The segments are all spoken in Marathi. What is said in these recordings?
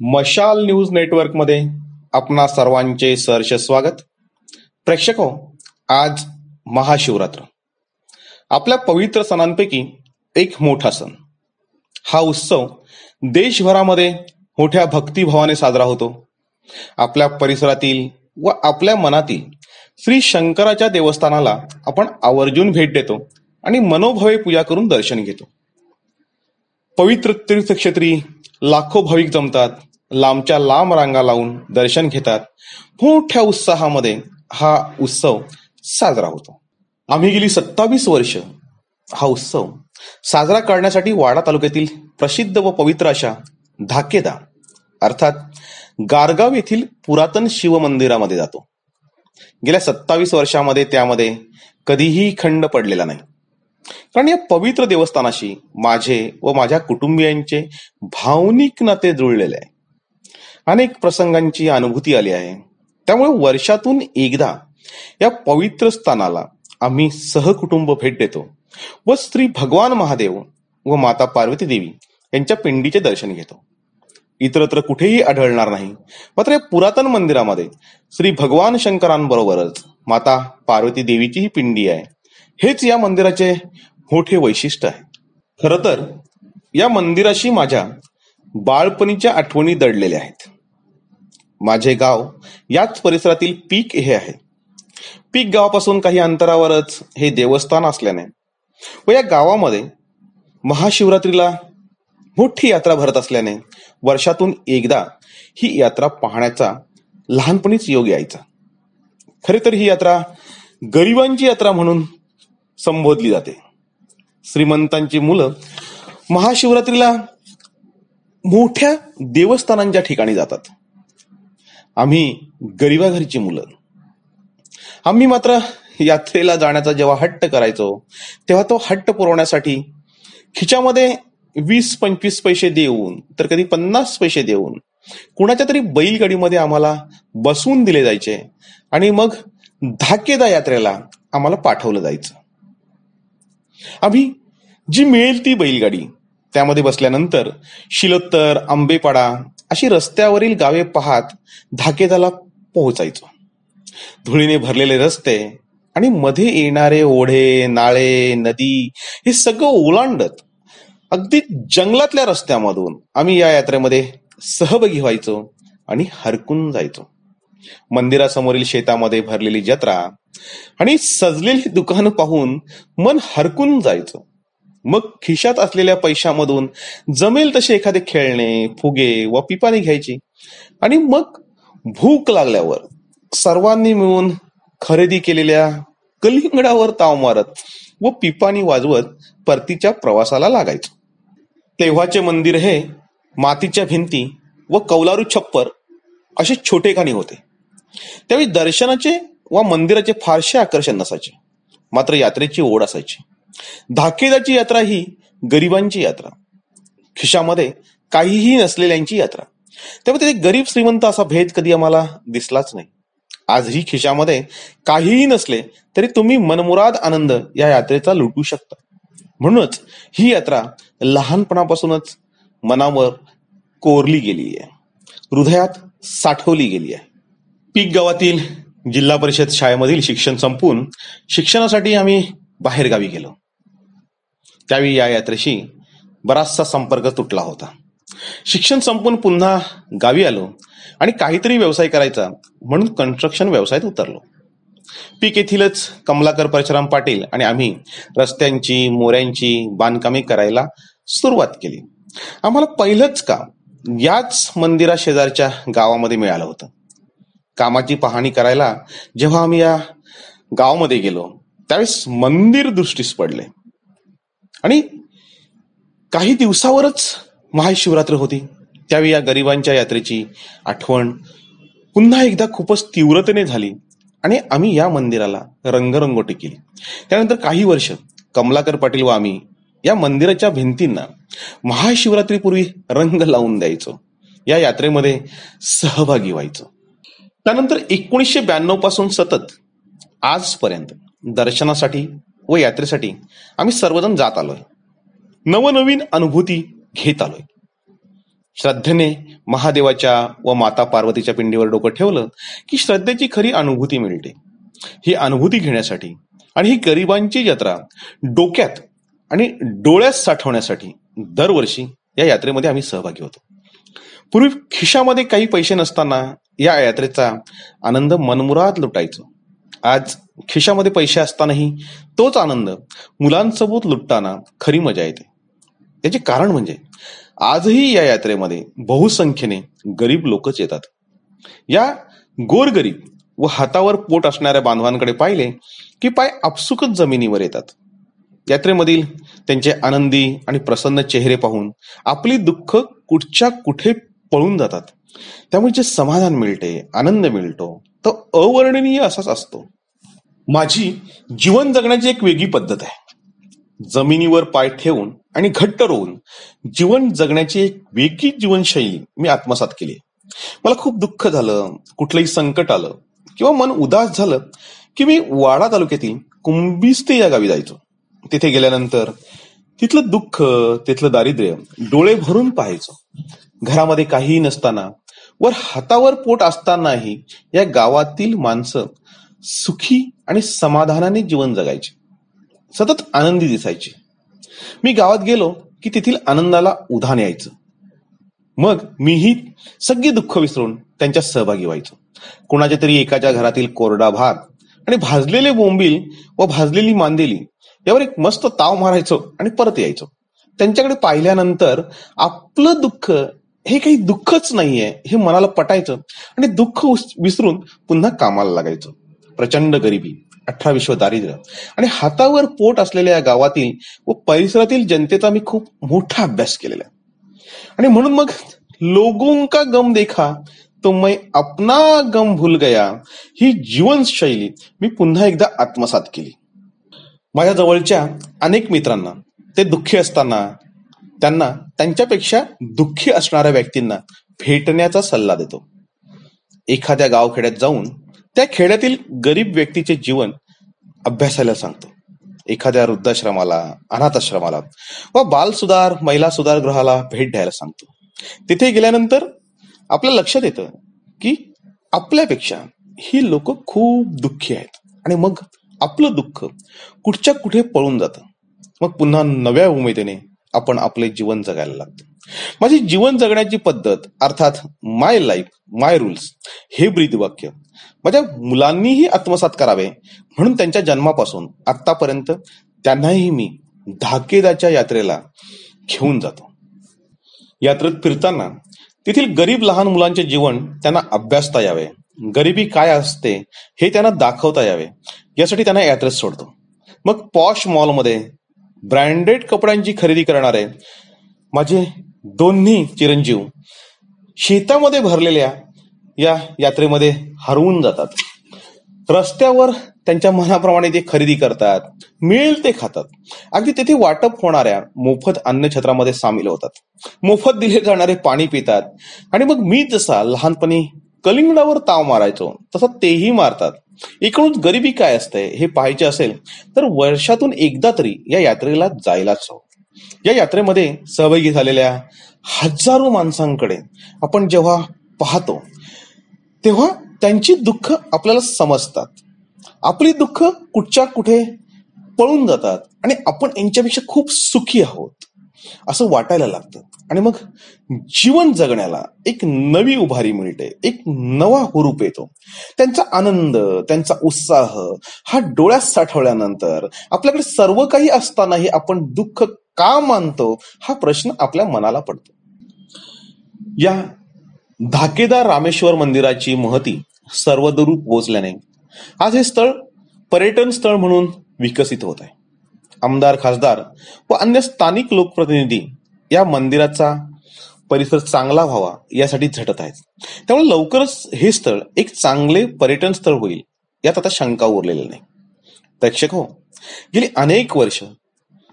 मशाल न्यूज नेटवर्कमध्ये आपणा सर्वांचे सहर्ष स्वागत. प्रेक्षक हो आज महाशिवरात्र. आपल्या पवित्र सणांपैकी एक मोठा सण. हा उत्सव देशभरामध्ये मोठ्या भक्तिभावाने साजरा होतो. आपल्या परिसरातील व आपल्या मनातील श्री शंकराच्या देवस्थानाला आपण आवर्जून भेट देतो आणि मनोभावे पूजा करून दर्शन घेतो. पवित्र तीर्थक्षेत्री लाखो भाविक जमतात लांबच्या लांब रांगा लावून दर्शन घेतात. मोठ्या उत्साहामध्ये हा उत्सव साजरा होतो. आम्ही गेली सत्तावीस वर्ष हा उत्सव साजरा करण्यासाठी वाडा तालुक्यातील प्रसिद्ध व पवित्र अशा धाकेदा अर्थात गारगाव येथील पुरातन शिव मंदिरामध्ये जातो. गेल्या सत्तावीस वर्षामध्ये त्यामध्ये कधीही खंड पडलेला नाही. कारण या पवित्र देवस्थानाशी माझे व माझ्या कुटुंबियांचे भावनिक नाते जुळलेले आहे. अनेक प्रसंगांची अनुभूती आली आहे. त्यामुळे वर्षातून एकदा या पवित्र स्थानाला आम्ही सहकुटुंब भेट देतो व श्री भगवान महादेव व माता पार्वती देवी यांच्या पिंडीचे दर्शन घेतो. इतरत्र कुठेही आढळणार नाही. मात्र या पुरातन मंदिरामध्ये श्री भगवान शंकरांबरोबरच माता पार्वती देवीचीही पिंडी आहे. हेच या मंदिराचे मोठे वैशिष्ट्य आहे. खर तर या मंदिराशी माझ्या बाळपणीच्या आठवणी दडलेल्या आहेत. माझे गाव याच परिसरातील पीक हे आहे. पीक गावापासून काही अंतरावरच हे देवस्थान असल्याने व या गावामध्ये महाशिवरात्रीला मोठी यात्रा भरत असल्याने वर्षातून एकदा ही यात्रा पाहण्याचा लहानपणीच योग यायचा. खरे तर ही यात्रा गरिबांची यात्रा म्हणून संबोधली जाते. श्रीमंतांची मुलं महाशिवरात्रीला मोठ्या देवस्थानांच्या ठिकाणी जातात. आम्ही गरिबाघरची मुलं. आम्ही मात्र यात्रेला जाण्याचा जेव्हा हट्ट करायचो तेव्हा तो हट्ट पुरवण्यासाठी खिच्यामध्ये वीस पंचवीस पैसे देऊन तर कधी पन्नास पैसे देऊन कुणाच्या तरी बैलगाडीमध्ये आम्हाला बसवून दिले जायचे आणि मग धाकेदा यात्रेला आम्हाला पाठवलं जायचं. आम्ही जी मिळेल ती बैलगाडी त्यामध्ये बसल्यानंतर शिलोत्तर आंबेपाडा अशी रस्त्यावरील गावे पाहत धाकेदाला पोहोचायचो. धुळीने भरलेले रस्ते आणि मध्ये येणारे ओढे नाळे नदी हे सगळं ओलांडत अगदी जंगलातल्या रस्त्यामधून आम्ही या यात्रेमध्ये सहभागी व्हायचो आणि हरकून जायचो. मंदिरासमोरील शेतामध्ये भरलेली जत्रा आणि सजलेली दुकानं पाहून मन हरकून जायचं. मग खिशात असलेल्या पैशामधून जमेल तसे एखादे खेळणे फुगे व पिपाणी घ्यायची. आणि मग भूक लागल्यावर सर्वांनी मिळून खरेदी केलेल्या कलिंगडावर ताव मारत व पिपाणी वाजवत परतीच्या प्रवासाला लागायचं. तेव्हाचे मंदिर हे मातीच्या भिंती व कौलारू छप्पर असे छोटे खाणी होते. त्यावेळी दर्शनाचे व मंदिराचे फारसे आकर्षण नसायचे. मात्र यात्रेची ओढ असायची. धाकेदाची यात्रा ही गरिबांची यात्रा. खिशामध्ये काहीही नसलेल्यांची यात्रा. त्यामुळे तिथे गरीब श्रीमंत असा भेद कधी आम्हाला दिसलाच नाही. आजही खिशामध्ये काहीही नसले तरी तुम्ही मनमुराद आनंद या यात्रेचा लुटू शकता. म्हणूनच ही यात्रा लहानपणापासूनच मनावर कोरली गेली आहे हृदयात साठवली गेली आहे पीक गावातील जिल्हा परिषद शाळेमधील शिक्षण संपून शिक्षणासाठी आम्ही बाहेरगावी गेलो. त्यावेळी या यात्रेशी बराचसा संपर्क तुटला होता. शिक्षण संपून पुन्हा गावी आलो आणि काहीतरी व्यवसाय करायचा म्हणून कन्स्ट्रक्शन व्यवसायात उतरलो. पीक येथीलच कमलाकर परशुराम पाटील आणि आम्ही रस्त्यांची मोऱ्यांची बांधकामे करायला सुरुवात केली. आम्हाला पहिलंच काम याच मंदिरा शेजारच्या गावामध्ये मिळालं होतं. कामाची पाहणी करायला जेव्हा आम्ही या गावामध्ये गेलो त्यावेळेस मंदिर दृष्टीस पडले. आणि काही दिवसावरच महाशिवरात्र होती. त्यावेळी या गरिबांच्या यात्रेची आठवण पुन्हा एकदा खूपच तीव्रतेने झाली आणि आम्ही या मंदिराला रंगरंगोटी केली. त्यानंतर काही वर्ष कमलाकर पाटील व आम्ही या मंदिराच्या भिंतींना महाशिवरात्रीपूर्वी रंग लावून द्यायचो. या यात्रेमध्ये सहभागी व्हायचो. त्यानंतर एकोणीसशे ब्याण्णवपासून सतत आजपर्यंत दर्शनासाठी व यात्रेसाठी आम्ही सर्वजण जात आलोय. नवनवीन अनुभूती घेत आलोय. श्रद्धेने महादेवाच्या व माता पार्वतीच्या पिंडीवर डोकं ठेवलं की श्रद्धेची खरी अनुभूती मिळते. ही अनुभूती घेण्यासाठी आणि ही गरिबांची जत्रा डोक्यात आणि डोळ्यात साठवण्यासाठी दरवर्षी या यात्रेमध्ये आम्ही सहभागी होतो. पूर्वी खिशामध्ये काही पैसे नसताना या यात्रेचा आनंद मनमुराद लुटायचो. आज खिशामध्ये पैसे असतानाही तोच आनंद मुलांसोबत लुटताना खरी मजा येते. याचे कारण म्हणजे आजही या यात्रेमध्ये बहुसंख्येने गरीब लोकच येतात. या गोरगरीब व हातावर पोट असणाऱ्या बांधवांकडे पाहिले की पाय आपसुकच जमिनीवर येतात. यात्रेमधील त्यांचे आनंदी आणि प्रसन्न चेहरे पाहून आपली दुःख कुठच्या कुठे पळून जातात. त्यामुळे जे समाधान मिळते आनंद मिळतो तो अवर्णनीय असाच असतो. माझी जीवन जगण्याची एक वेगळी पद्धत आहे. जमिनीवर पाय ठेवून आणि घट्ट रोवून जीवन जगण्याची एक वेगळी जीवनशैली मी आत्मसात केली मला खूप दुःख झालं कुठलंही संकट आलं किंवा मन उदास झालं की मी वाडा तालुक्यातील कुंभिस्ते या गावी जायचो. तिथे गेल्यानंतर तिथलं दुःख तिथलं दारिद्र्य डोळे भरून पाहायचो. घरामध्ये काहीही नसताना वर हातावर पोट असतानाही या गावातील माणसं सुखी आणि समाधानाने जीवन जगायचे. सतत आनंदी दिसायचे. मी गावात गेलो की तेथील आनंदाला उधाण यायचं. मग मीही सगळी दुःख विसरून त्यांच्या सहभागी व्हायचो. कोणाच्या तरी एकाच्या घरातील कोरडा भात आणि भाजलेले बोंबील व भाजलेली मांदेली यावर एक मस्त ताव मारायचो आणि परत यायचो. त्यांच्याकडे पाहिल्यानंतर आपलं दुःख हे काही दुःखच नाहीये. हे मनाला पटायचं. आणि दुःख उस- विसरून पुन्हा कामाला लागायचं. प्रचंड गरिबी अठरा विश्व दारिद्र्य. आणि हातावर पोट असलेल्या या गावातील व परिसरातील जनतेचा मी खूप मोठा अभ्यास केलेला आहे. आणि म्हणून मग लोगों का गम देखा तो मैं अपना गम भूल गया ही जीवनशैली मी पुन्हा एकदा आत्मसात केली. माझ्या जवळच्या अनेक मित्रांना ते दुःखी असताना त्यांना त्यांच्यापेक्षा दुःखी असणाऱ्या व्यक्तींना भेटण्याचा सल्ला देतो. एखाद्या गावखेड्यात जाऊन त्या खेड्यातील गरीब व्यक्तीचे जीवन अभ्यासायला सांगतो. एखाद्या वृद्धाश्रमाला अनाथाश्रमाला व बाल सुधार महिला सुधार गृहाला भेट द्यायला सांगतो. तिथे गेल्यानंतर आपल्या लक्षात येतं की आपल्यापेक्षा ही लोक खूप दुःखी आहेत. आणि मग आपलं दुःख कुठच्या कुठे पळून जातं? मग पुन्हा नव्या उमेदीने आपण आपले जीवन जगायला लागतो. माझी जीवन जगण्याची पद्धत अर्थात माय लाईफ माय रूल्स हे ब्रीद वाक्य माझ्या मुलांनीही आत्मसात करावे म्हणून त्यांच्या जन्मापासून आतापर्यंत त्यांनाही मी धाकेदाच्या यात्रेला घेऊन जातो. यात्रेत फिरताना तेथील गरीब लहान मुलांचे जीवन त्यांना अभ्यासता यावे गरिबी काय असते हे त्यांना दाखवता यावे यासाठी त्यांना यात्रेत सोडतो. मग पॉश मॉलमध्ये ब्रँडेड कपड्यांची खरेदी करणारे माझे दोन्ही चिरंजीव शेतामध्ये भरलेल्या या यात्रेमध्ये हरवून जातात. रस्त्यावर त्यांच्या मनाप्रमाणे ते खरेदी करतात मिळेल ते खातात. अगदी तेथे वाटप होणाऱ्या मोफत अन्नछत्रामध्ये सामील होतात. मोफत दिले जाणारे पाणी पितात आणि मग मी जसा लहानपणी कलिंगडावर ताव मारायचो. तसा तेही मारतात. एकूणच गरिबी काय असते हे पाहायचे असेल तर वर्षातून एकदा तरी या यात्रेला जायलाच हवं. या यात्रेमध्ये सहभागी झालेल्या हजारो माणसांकडे आपण जेव्हा पाहतो तेव्हा त्यांची दुःख आपल्याला समजतात. आपली दुःख कुठच्या कुठे पळून जातात आणि आपण यांच्यापेक्षा खूप सुखी आहोत. असं वाटायला लागतं. आणि मग जीवन जगण्याला एक नवी उभारी मिळते एक नवा हुरूप येतो. त्यांचा आनंद त्यांचा उत्साह हा डोळ्यात साठवल्यानंतर आपल्याकडे सर्व काही असतानाही आपण दुःख का मानतो हा प्रश्न आपल्या मनाला पडतो. या धाकेदार रामेश्वर मंदिराची महती सर्वदूर पोहोचल्याने आज हे स्थळ पर्यटन स्थळ म्हणून विकसित होत आहे. आमदार खासदार व अन्य स्थानिक लोकप्रतिनिधी या मंदिराचा परिसर चांगला व्हावा यासाठी झटत आहेत. त्यामुळे लवकरच हे स्थळ एक चांगले पर्यटन स्थळ होईल यात आता शंका उरलेली नाही. प्रेक्षक हो गेली अनेक वर्ष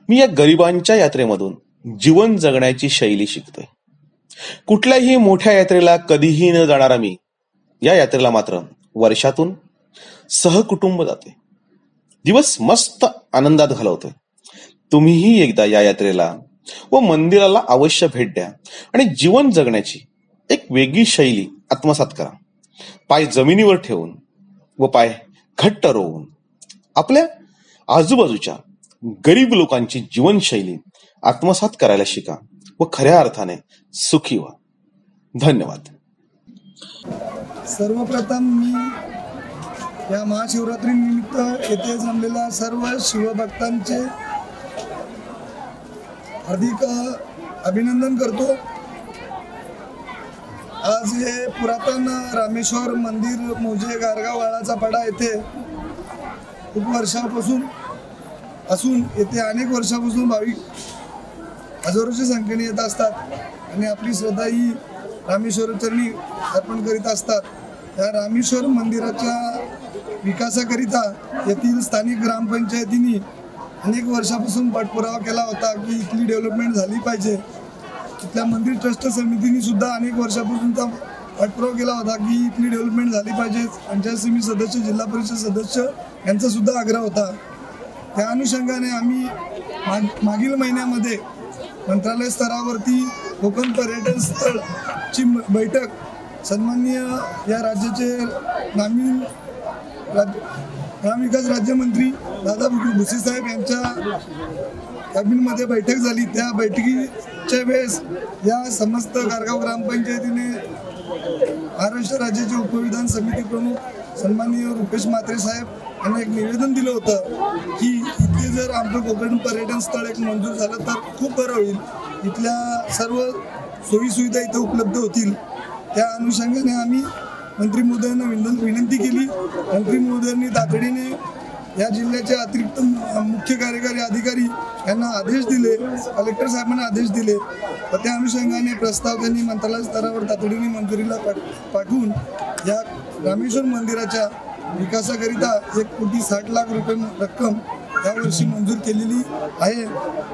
मी या गरिबांच्या यात्रेमधून जीवन जगण्याची शैली शिकतोय. कुठल्याही मोठ्या यात्रेला कधीही न जाणारा मी या यात्रेला मात्र वर्षातून सहकुटुंब जाते दिवस मस्त आनंदात घालवतोय. तुम्हीही एकदा या यात्रेला व मंदिराला अवश्य भेट द्या आणि जीवन जगण्याची एक वेगळी शैली आत्मसात करा. पाय जमिनीवर ठेवून व पाय घट्ट रोवून आपल्या आजूबाजूच्या गरीब लोकांची जीवनशैली आत्मसात करायला शिका व खऱ्या अर्थाने सुखी व्हा. धन्यवाद. सर्वप्रथम मी या महाशिवरात्री निमित्त येथे जमलेल्या सर्व शिवभक्तांचे हार्दिक अभिनंदन करतो. आज हे पुरातन रामेश्वर मंदिर मोजे गारगाव वाळाचा पडा येथे खूप वर्षापासून असून येथे अनेक वर्षापासून भाविक हजारोच्या संख्येने येत असतात आणि आपली श्रद्धा ही रामेश्वरचरणी अर्पण करीत असतात. या रामेश्वर मंदिराच्या विकासाकरिता येथील स्थानिक ग्रामपंचायतींनी अनेक वर्षापासून पाठपुरावा केला होता. की इथली डेव्हलपमेंट झाली पाहिजे. तिथल्या मंदिर ट्रस्ट समितीने सुद्धा अनेक वर्षापासूनचा पाठपुरावा केला होता. की इथली डेव्हलपमेंट झाली पाहिजे. पंचायत समिती सदस्य जिल्हा परिषद सदस्य यांचा सुद्धा आग्रह होता. त्या अनुषंगाने आम्ही माग मागील महिन्यामध्ये मंत्रालय स्तरावरती कोकण पर्यटन स्थळची म- बैठक सन्माननीय या राज्याचे नामी राज ग्रामविकास राज्यमंत्री दादा भुसे साहेब यांच्या कॅबिनमध्ये बैठक झाली. त्या बैठकीच्या वेळेस या समस्त गारगाव ग्रामपंचायतीने महाराष्ट्र राज्याचे उपविधान समिती प्रमुख सन्माननीय रुपेश म्हात्रे साहेब यांना एक निवेदन दिलं होतं की इथे जर आमचं कोकण पर्यटन स्थळ एक मंजूर झालं तर खूप बरं होईल. इथल्या सर्व सोयीसुविधा इथं उपलब्ध होतील. त्या अनुषंगाने आम्ही मंत्री महोदयांना विनं विनंती केली. मंत्री महोदयांनी तातडीने या जिल्ह्याचे अतिरिक्त मुख्य कार्यकारी अधिकारी यांना आदेश दिले कलेक्टर साहेबांना आदेश दिले. व त्या अनुषंगाने प्रस्ताव त्यांनी मंत्रालय स्तरावर तातडीने मंजुरीला पाठवून या रामेश्वर मंदिराच्या विकासाकरिता एक कोटी साठ लाख रुपये रक्कम यावर्षी मंजूर केलेली आहे.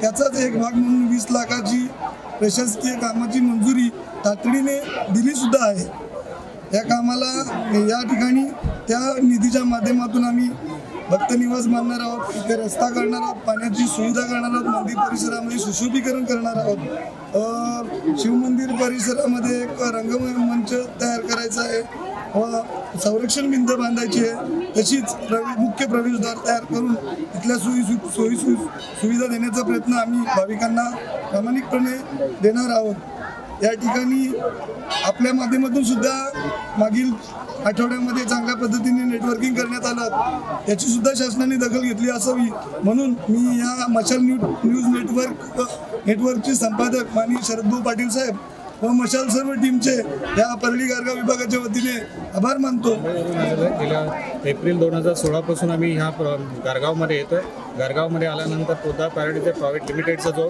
त्याचाच एक भाग म्हणून वीस लाखाची प्रशासकीय कामाची मंजुरी तातडीने दिली सुद्धा आहे. या कामाला या ठिकाणी त्या निधीच्या माध्यमातून आम्ही भक्त निवास बांधणार आहोत इथे रस्ता करणार आहोत पाण्याची सुविधा करणार आहोत मंदिर परिसरामध्ये सुशोभीकरण करणार आहोत. शिवमंदिर परिसरामध्ये एक रंगमय मंच तयार करायचा आहे. व संरक्षण भिंत बांधायची आहे. तशीच प्रवे मुख्य प्रवेशद्वार तयार करून इथल्या सोयी सोयी सुविधा देण्याचा प्रयत्न आम्ही भाविकांना प्रामाणिकपणे देणार आहोत. या ठिकाणी आपल्या माध्यमातून सुद्धा मागील आठवड्यामध्ये चांगल्या पद्धतीने नेटवर्किंग करण्यात आलं. याची सुद्धा शासनाने दखल घेतली असावी. म्हणून मी या मशाल न्यू न्यूज नेटवर्क नेटवर्कचे संपादक माननीय शरदभाऊ पाटील साहेब व मशाल सर्व टीमचे या परळी गारगाव विभागाच्या वतीने आभार मानतो. गेल्या एप्रिल दोन हजार सोळापासून आम्ही ह्या प्र गारगावमध्ये येतो गारगावमध्ये आल्यानंतर पोद्दार पॅराडीचे प्रायव्हेट लिमिटेडचा जो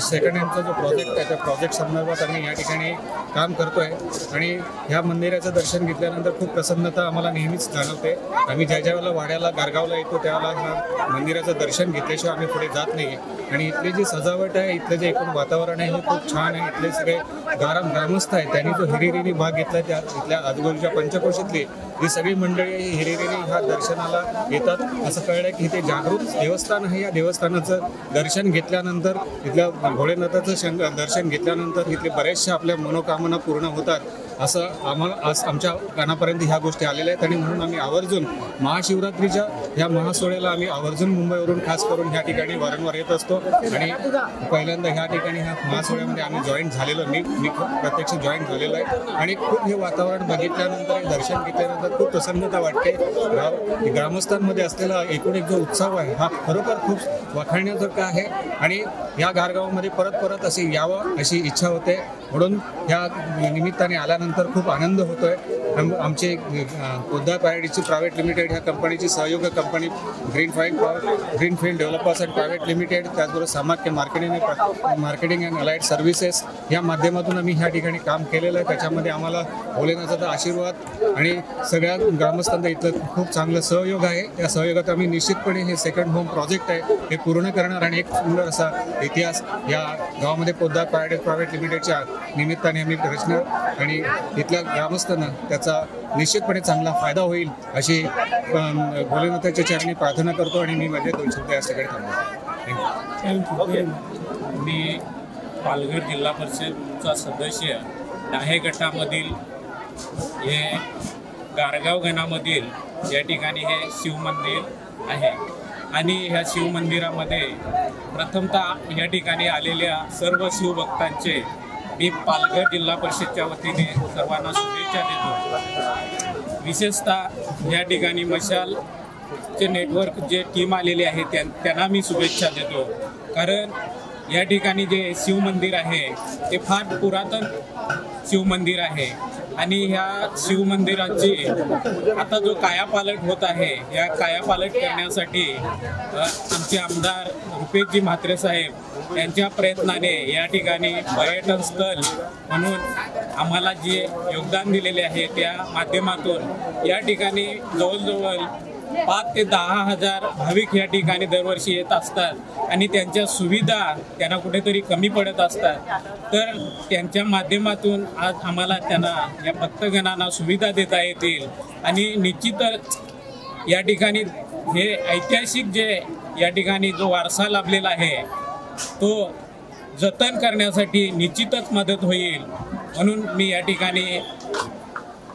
सेकंड हँडचा जो प्रोजेक्ट आहे त्या प्रोजेक्ट संदर्भात आम्ही या ठिकाणी काम करतो आहे आणि ह्या मंदिराचं दर्शन घेतल्यानंतर खूप प्रसन्नता आम्हाला नेहमीच जाणवते. आम्ही ज्या ज्या वेळेला वाड्याला गारगावला येतो त्यावेळेला ह्या मंदिराचं दर्शन घेतल्याशिवाय आम्ही पुढे जात नाही. आणि इथली जी सजावट आहे इथलं जे एकूण वातावरण आहे हे खूप छान आहे. इथले सगळे गाराम ग्रामस्थ आहेत त्यांनी जो हिरिरीने भाग घेतला त्या इथल्या आजूबाजूच्या पंचकोशीतली ही सगळी मंडळी हिरिरीने ह्या दर्शनाला येतात. असं कळलं की इथे जागरूक देवस्थान आहे. या देवस्थानाचं दर्शन घेतल्यानंतर इथल्या भोलेनाथाचं शं दर्शन घेतल्यानंतर इथले बऱ्याचशा आपल्या मनोकामना पूर्ण होतात. असं आम्हाला आज आमच्या कानापर्यंत ह्या गोष्टी आलेल्या आहेत. आणि म्हणून आम्ही आवर्जून महाशिवरात्रीच्या ह्या महासोहळ्याला आम्ही आवर्जून मुंबईवरून खास करून ह्या ठिकाणी वारंवार येत असतो. आणि पहिल्यांदा ह्या ठिकाणी ह्या महासोहळ्यामध्ये आम्ही जॉईन झालेलो. मी मी प्रत्यक्ष जॉईन झालेलो आहे. आणि खूप हे वातावरण बघितल्यानंतर दर्शन घेतल्यानंतर खूप प्रसन्नता वाटते. ग्रामस्थांमध्ये असलेला एकूण एक जो उत्सव आहे हा खरोखर खूप वाखाणण्यासारखा आहे. आणि या गारगावामध्ये परत परत असे यावं अशी इच्छा होते. म्हणून या निमित्ताने आल्यानंतर खूप आनंद होतोय. आम- आमचे पोद्दार पायडीची प्रायव्हेट लिमिटेड ह्या कंपनीची सहयोग company green field green field developers and private limited त्याचबरोबर Samakhya marketing marketing and allied services या माध्यमातून आम्ही ह्या ठिकाणी काम केलेलं आहे. त्याच्यामध्ये आम्हाला भोलेनाथाचा आशीर्वाद आणि सगळ्या ग्रामस्थांचा इथलं खूप चांगलं सहयोग आहे. त्या सहयोगात आम्ही निश्चितपणे हे सेकंड होम प्रोजेक्ट आहे हे पूर्ण करणार आणि एक सुंदर असा इतिहास या गावामध्ये पोद्दार पॅरेडेस प्रायव्हेट लिमिटेडच्या निमित्ताने आम्ही रचणार आणि इथल्या ग्रामस्थांना त्याचा निश्चितपणे चांगला फायदा होईल अशी भोलेनाथाच्या चरणी प्रार्थना करतो आणि मी माझे दोन शब्द या सगळे थँक्यू थँक्यू मी पालघर जिल्हा परिषदचा सदस्य डाहे गटामधील हे गारगाव गणामधील या ठिकाणी हे शिवमंदिर आहे. आणि ह्या शिवमंदिरामध्ये प्रथमतः या ठिकाणी आलेल्या सर्व शिवभक्तांचे मी पालघर जिल्हा परिषदच्या वतीने सर्वांना शुभेच्छा देतो. विशेषतः या ठिकाणी मशाल चे नेटवर्क जे टीम आलेले आहे त्यां त्यांना मी शुभेच्छा देतो. कारण या ठिकाणी जे शिवमंदिर आहे ते फार पुरातन शिवमंदिर आहे. आणि ह्या शिवमंदिराची आता जो कायापालट होत आहे या कायापालट करण्यासाठी आमचे आमदार रुपेशजी म्हात्रे साहेब त्यांच्या प्रयत्नाने या ठिकाणी पर्यटन स्थळ म्हणून आम्हाला जे योगदान दिलेले आहे त्या माध्यमातून या ठिकाणी जवळजवळ पाच ते दहा हजार भाविक या ठिकाणी दरवर्षी येत असतात आणि त्यांच्या सुविधा त्यांना कुठेतरी कमी पडत असतात. तर त्यांच्या माध्यमातून आज आम्हाला त्यांना या भक्तगणांना सुविधा देता येतील आणि निश्चितच या ठिकाणी हे ऐतिहासिक जे या ठिकाणी जो वारसा लाभलेला आहे तो जतन करण्यासाठी निश्चितच मदत होईल. म्हणून मी या ठिकाणी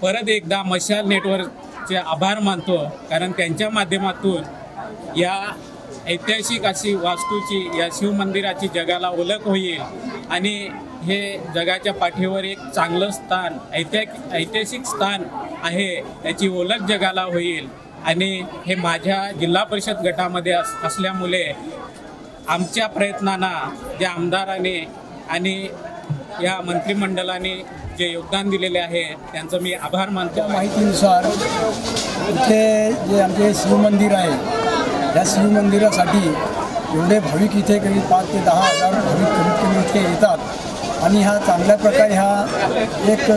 परत एकदा मशाल नेटवर्कचे आभार मानतो. कारण त्यांच्या माध्यमातून या ऐतिहासिक अशी वास्तूची या शिवमंदिराची जगाला ओळख होईल. आणि हे जगाच्या पाठीवर एक चांगलं स्थान ऐतिहा ऐतिहासिक स्थान आहे. त्याची ओळख जगाला होईल. आणि हे माझ्या जिल्हा परिषद गटामध्ये अस असल्यामुळे आमच्या प्रयत्नांना ज्या आमदाराने आणि या मंत्रिमंडळाने जे योगदान दिलेले आहे त्यांचं मी आभार मानतो. माहितीनुसार इथे जे आमचे शिवमंदिर आहे या शिवमंदिरासाठी एवढे भाविक इथे कधी पाच ते दहा हजार भाविक कमीत कमी इथे येतात. आणि हा चांगल्या प्रकारे हा एक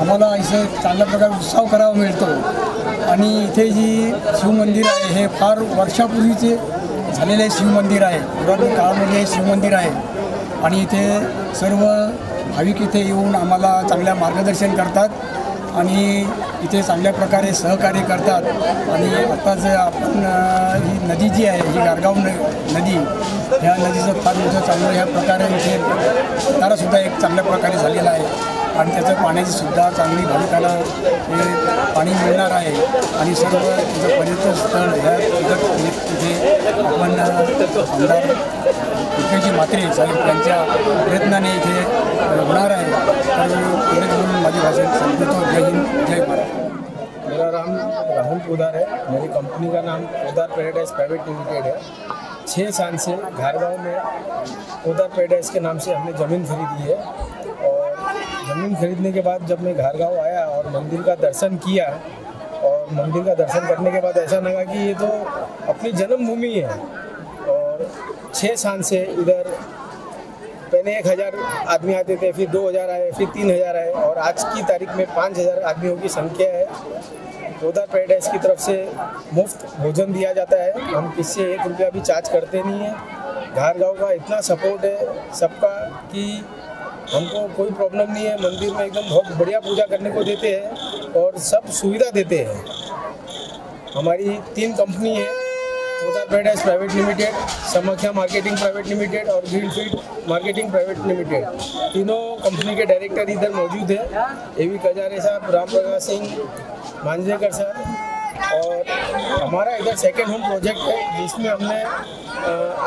आम्हाला असं चांगल्या प्रकारे उत्साह करावा मिळतो. आणि इथे जी शिवमंदिर आहे हे फार वर्षापूर्वीचे झालेले शिवमंदिर आहे. पुरातन काळामध्ये हे शिवमंदिर आहे. आणि इथे सर्व भाविक इथे येऊन आम्हाला चांगल्या मार्गदर्शन करतात आणि इथे चांगल्या प्रकारे सहकार्य करतात. आणि आता जे आपण ही नदी जी आहे ही गारगाव न नदी ह्या नदीचं फार मोठं चांगलं ह्या प्रकारे इथे तारासुद्धा एक चांगल्या प्रकारे झालेला आहे. आणि त्याचं पाण्याची सुद्धा चांगली भाविकाला हे पाणी मिळणार आहे. आणि सर्व तिथं पर्यटन स्थळ ह्या तिथे आपण आमदार रुपेशजी मात्रे साहेब यांच्या प्रयत्नाने इथे होणार आहे. तर एवढेच बोलून माझी भाषण संपवतो जय हिंद जय महाराज मेरा नाम राहुल पोदार है। मेरी कंपनी का नाम पोदार पैराडाइज प्राइवेट लिमिटेड है। छः साल से घारगांव में पोदार पैराडाइज के नाम से हमने ज़मीन खरीदी है। ज़मीन खरीदने के बाद जब मैं घारगांव आया और मंदिर का दर्शन किया, और मंदिर का दर्शन करने के बाद ऐसा लगा कि ये तो अपनी जन्मभूमि है। और छः साल से इधर पहले एक हज़ार आदमी आते थे, फिर दो हज़ार आए, फिर तीन हज़ार आए, और आज की तारीख में पाँच हज़ार आदमियों की संख्या है। रोदार पैराडाइज की तरफ़ से मुफ़्त भोजन दिया जाता है। हम किसी से एक रुपया भी चार्ज करते नहीं हैं। घर गाँव का इतना सपोर्ट है सबका कि हमको कोई प्रॉब्लम नहीं है, मंदिर में एकदम बहुत बढ़िया पूजा करने को देते हैं और सब सुविधा देते हैं। हमारी तीन कंपनी है Podar Paradise private limited Samakhya marketing private limited और ग्रीनफील्ड मार्केटिंग प्राइवेट लिमिटेड तीनों कंपनी के डायरेक्टर इधर मौजूद है ए वी कजारे साहब राम प्रकाश सिंह मांजरेकर साहब और हमारा इधर सेकेंड होम प्रोजेक्ट है, जिसमें हमने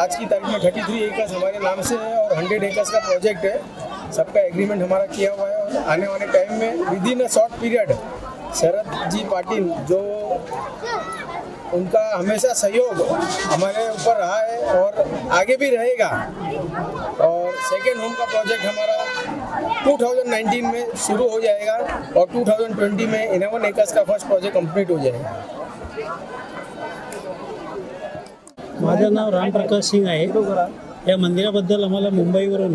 आज की तारीख में थर्टी थ्री एकर्स हमारे नाम से है और हंड्रेड एकर्स का प्रोजेक्ट है। सबका एग्रीमेंट हमारा किया हुआ है और आने वाले टाइम में within a short period Sharad ji Patil जो उनका हमेशा सहयोग हमारे ऊपर रहा है और आगे भी रहेगा। और सेकेंड होम का प्रोजेक्ट हमारा 2019 में शुरू हो जाएगा और 2020 में इलेवन एकर्स का फ़र्स्ट प्रोजेक्ट कंप्लीट हो जाएगा। माझं नाव रामप्रकाश सिंग आहे. या मंदिराबद्दल आम्हाला मुंबईवरून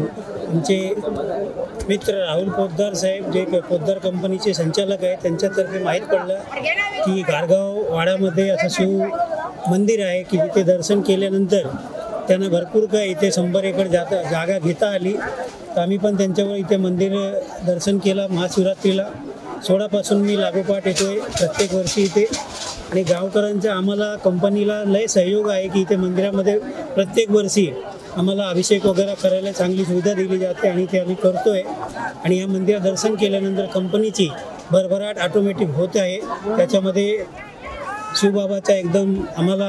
आमचे मित्र राहुल पोद्दार साहेब जे पोद्दार कंपनीचे संचालक आहेत त्यांच्यातर्फे माहीत पडलं की गारगाव वाड्यामध्ये असं शिव मंदिर आहे की तिथे दर्शन केल्यानंतर त्यांना भरपूर काय इथे शंभर एकर जाता जागा घेता आली. तर आम्ही पण त्यांच्यावर इथे मंदिर दर्शन केलं महाशिवरात्रीला. सोळापासून मी लागोपाठ येतोय प्रत्येक वर्षी इथे. आणि गावकऱ्यांचा आम्हाला कंपनीला लय सहयोग आहे की इथे मंदिरामध्ये प्रत्येक वर्षी आम्हाला अभिषेक वगैरे करायला चांगली सुविधा दिली जाते आणि ते आम्ही करतोय. आणि या मंदिरात दर्शन केल्यानंतर कंपनीची भरभराट ऑटोमॅटिक होत आहे. त्याच्यामध्ये शिवबाबाचा एकदम आम्हाला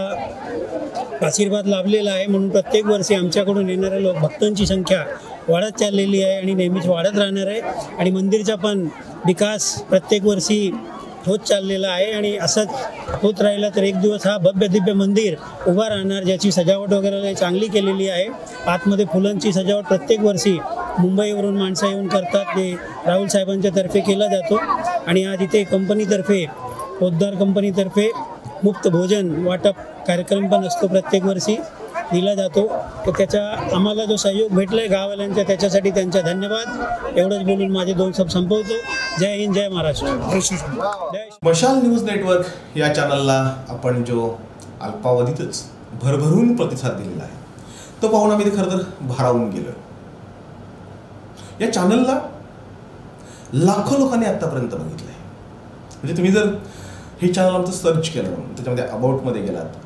आशीर्वाद लाभलेला आहे. म्हणून प्रत्येक वर्षी आमच्याकडून येणाऱ्या लोक भक्तांची संख्या वाढत चाललेली आहे आणि नेहमीच वाढत राहणार आहे. आणि मंदिरचा पण विकास प्रत्येक वर्षी होत चाललेला आहे आणि असंच होत राहिलं तर एक दिवस हा भव्य दिव्य मंदिर उभा राहणार ज्याची सजावट वगैरे चांगली केलेली आहे. आतमध्ये फुलांची सजावट प्रत्येक वर्षी मुंबईवरून माणसं येऊन करतात ते राहुल साहेबांच्या तर्फे केला जातो. आणि आज इथे कंपनीतर्फे पोद्दार कंपनीतर्फे मुक्त भोजन वाटप कार्यक्रम पण असतो प्रत्येक वर्षी. दिला जातो. तर त्याचा आम्हाला जो सहयोग भेटला आहे गाववाल्यांचा त्याच्यासाठी त्यांचा धन्यवाद. एवढंच बोलून माझे दोन शब्द संपवतो. जय हिंद जय महाराष्ट्र. जय मशाल न्यूज नेटवर्क या चॅनलला आपण जो अल्पावधीतच भरभरून प्रतिसाद दिलेला आहे तो पाहून आम्ही ते खरं तर भारावून गेलो. या चॅनलला लाखो लोकांनी आत्तापर्यंत बघितलं आहे म्हणजे तुम्ही जर हे चॅनल आमचं सर्च केलं त्याच्यामध्ये अबाउटमध्ये गेलात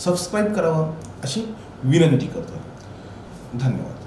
सबस्क्राईब करावं अशी विनंती करतो. धन्यवाद.